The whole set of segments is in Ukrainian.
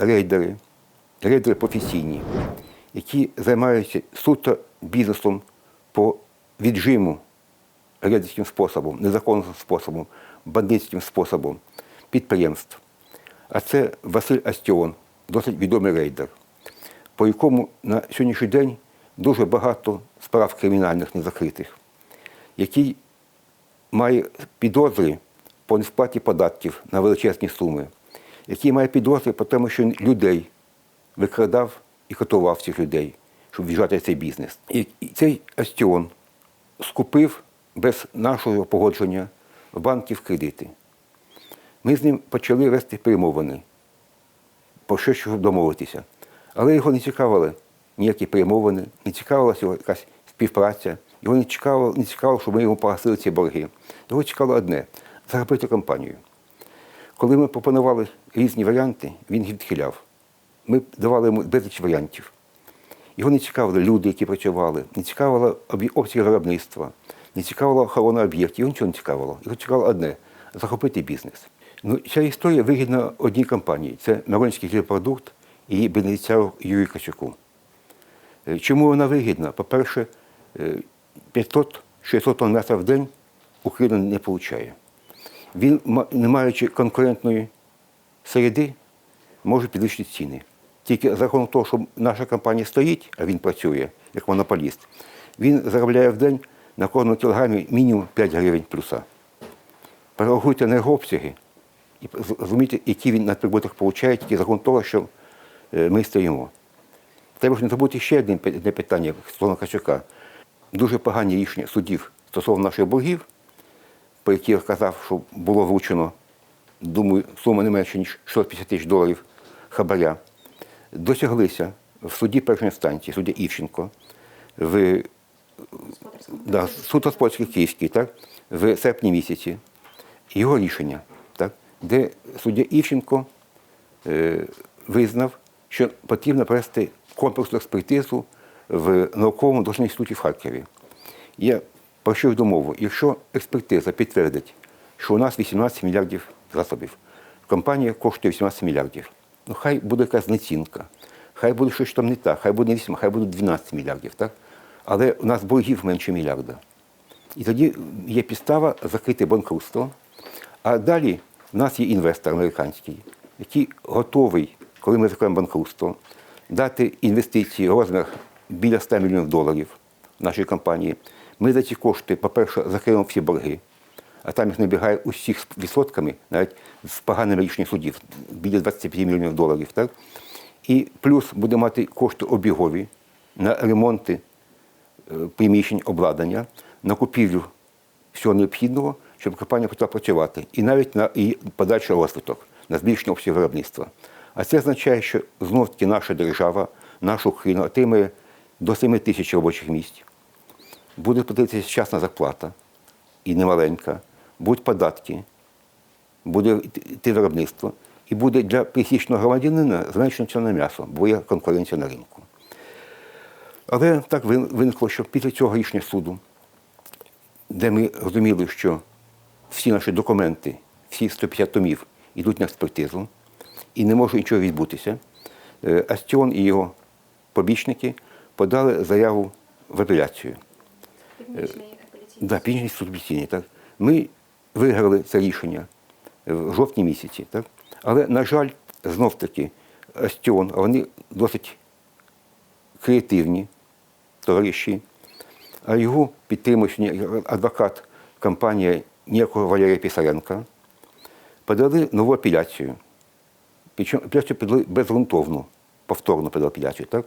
рейдери, рейдери професійні, які займаються суто бізнесом по віджиму рейдерським способом, незаконним способом, бандитським способом підприємств. А це Василь Астіон, досить відомий рейдер, по якому на сьогоднішній день дуже багато справ кримінальних незакритих, який має підозри по несплаті податків на величезні суми, який має підозри по тому, що він людей викрадав і катував цих людей, щоб в'їжджати цей бізнес. І цей Астіон скупив без нашого погодження в банків кредити. Ми з ним почали вести перемовини, про що щоб домовитися. Але його не цікавили ніякі перемовини, не цікавилася його якась співпраця, його не цікавило, не цікавило, щоб ми йому погасили ці борги. Його цікавило одне заграбити компанію. Коли ми пропонували різні варіанти, він відхиляв. Ми давали йому безліч варіантів. Його не цікавили люди, які працювали, не цікавило обсяг виробництва, не цікавила охорона об'єктів, його нічого не цікавило. Його цікавило одне захопити бізнес. Ну, ця історія вигідна одній компанії. Це Миронський хлібопродукт і бенефіціару Юрію Качуку. Е, Чому вона вигідна? По-перше, е, 500-600 тонн м'яса в день Україна не отримує. Він, не маючи конкурентної середи, може підвищити ціни. Тільки за рахунок того, що наша компанія стоїть, а він працює як монополіст, він заробляє в день на кожному кілограмі мінімум 5 гривень плюса. Порахуйте енергообсяги і зрозумійте, які він надприбуток отримує тільки за рахунок того, що е, ми стоїмо. Треба ж не забути ще одне питання стосовно Качука. Дуже погані рішення судів стосовно наших боргів, по яких я казав, що було вручено, думаю, сума не менше, ніж 650 тисяч доларів хабаря, досяглися в суді першої інстанції, судді Івченко, в да, суд Господарський Київський, так, в серпні місяці, його рішення, так, де суддя Івченко е, визнав, що потрібно провести комплексну експертизу в науковому дослідному інституті в Харкові. Я про що йду мову? Якщо експертиза підтвердить, що у нас 18 мільярдів засобів, компанія коштує 18 мільярдів, ну хай буде якась націнка, хай буде щось там не так, хай буде не 8, хай буде 12 мільярдів, так? але у нас боргів менше мільярда. І тоді є підстава закрити банкрутство. А далі в нас є інвестор американський, який готовий, коли ми закриємо банкрутство, дати інвестиції в розмірах біля 100 мільйонів доларів нашій компанії. Ми за ці кошти, по-перше, закриємо всі борги, а там їх набігає усіх відсотками, навіть з поганими рішенням судів, біля 25 мільйонів доларів. Так? І плюс буде мати кошти обігові на ремонти е, приміщень, обладнання, на купівлю всього необхідного, щоб компанія почала працювати, і навіть на її подальший розвиток, на збільшення обсягу виробництва. А це означає, що знов таки наша держава, наша Україна отримає до 7 тисяч робочих місць. Буде платитися вчасна зарплата і немаленька, будуть податки, буде йти виробництво, і буде для пересічного громадянина зменшено ціна м'ясо, бо є конкуренція на ринку. Але так виникло, що після цього рішення суду, де ми розуміли, що всі наші документи, всі 150 томів йдуть на експертизу, і не може нічого відбутися, е, Астіон і його побічники подали заяву в апеляцію. Північний апеляційний Да. Північний суд апеляційний, Так. Ми виграли це рішення в жовтні місяці. Так. Але, на жаль, знов таки, Астіон, вони досить креативні товариші, а його сьогодні адвокат компанії ніякого Валерія Пісаренка, подали нову апеляцію. Причому апеляцію подали безґрунтовну, повторну подали апеляцію, так?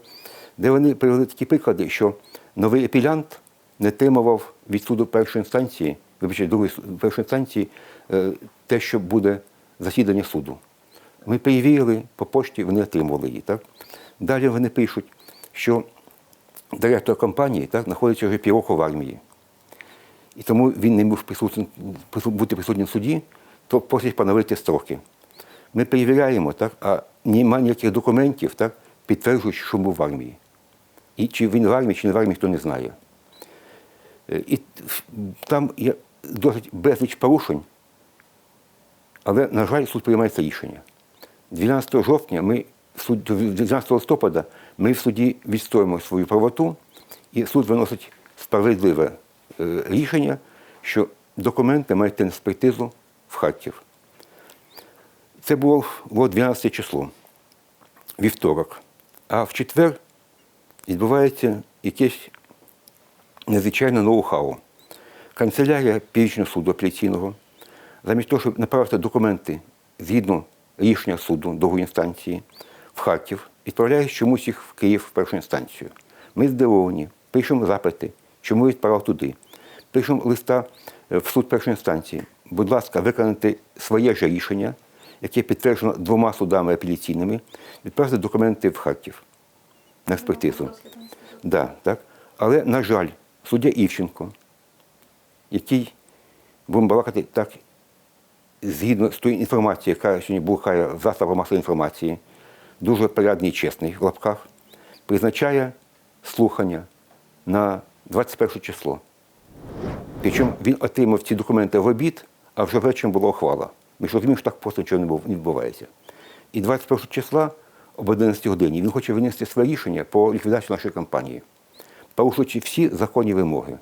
де вони привели такі приклади, що новий апелянт не отримував від суду першої інстанції, вибачте, другої першої інстанції, е, те, що буде засідання суду. Ми перевірили по пошті, вони отримували її. Так? Далі вони пишуть, що директор компанії так, знаходиться вже півроку в армії. І тому він не міг бути присутнім в суді, то просять поновити строки. Ми перевіряємо, так, а немає ніяких документів, так, підтверджують, що був в армії. І чи він в армії, чи не в армії, ніхто не знає. Е, І там досить безліч порушень, але, на жаль, суд приймає це рішення. 12 жовтня ми 12 листопада ми в суді відстоїмо свою правоту, і суд виносить справедливе е, рішення, що документи мають на експертизу в Харків. Це було 12 число, вівторок. А в четвер відбувається якесь незвичайне ноу-хау. Канцелярія Північного суду апеляційного, замість того, щоб направити документи згідно рішення суду другої інстанції в Харків, відправляє чомусь їх в Київ в першу інстанцію. Ми здивовані, пишемо запити, чому відправив туди. Пишемо листа е, в суд першої інстанції. Будь ласка, виконати своє ж рішення, яке підтверджено двома судами апеляційними, відправити документи в Харків на експертизу. Да, так. Але, на жаль, суддя Івченко, який, будемо балакати так, згідно з тої інформації, яка сьогодні блукає в засобах масової інформації, дуже порядний і чесний в лапках, призначає слухання на 21 число. Причому він отримав ці документи в обід, а вже вечором була ухвала. Ми ж розуміємо, що так просто нічого не відбувається. І 21 числа об 11 годині він хоче винести своє рішення по ліквідації нашої компанії, порушуючи всі законні вимоги.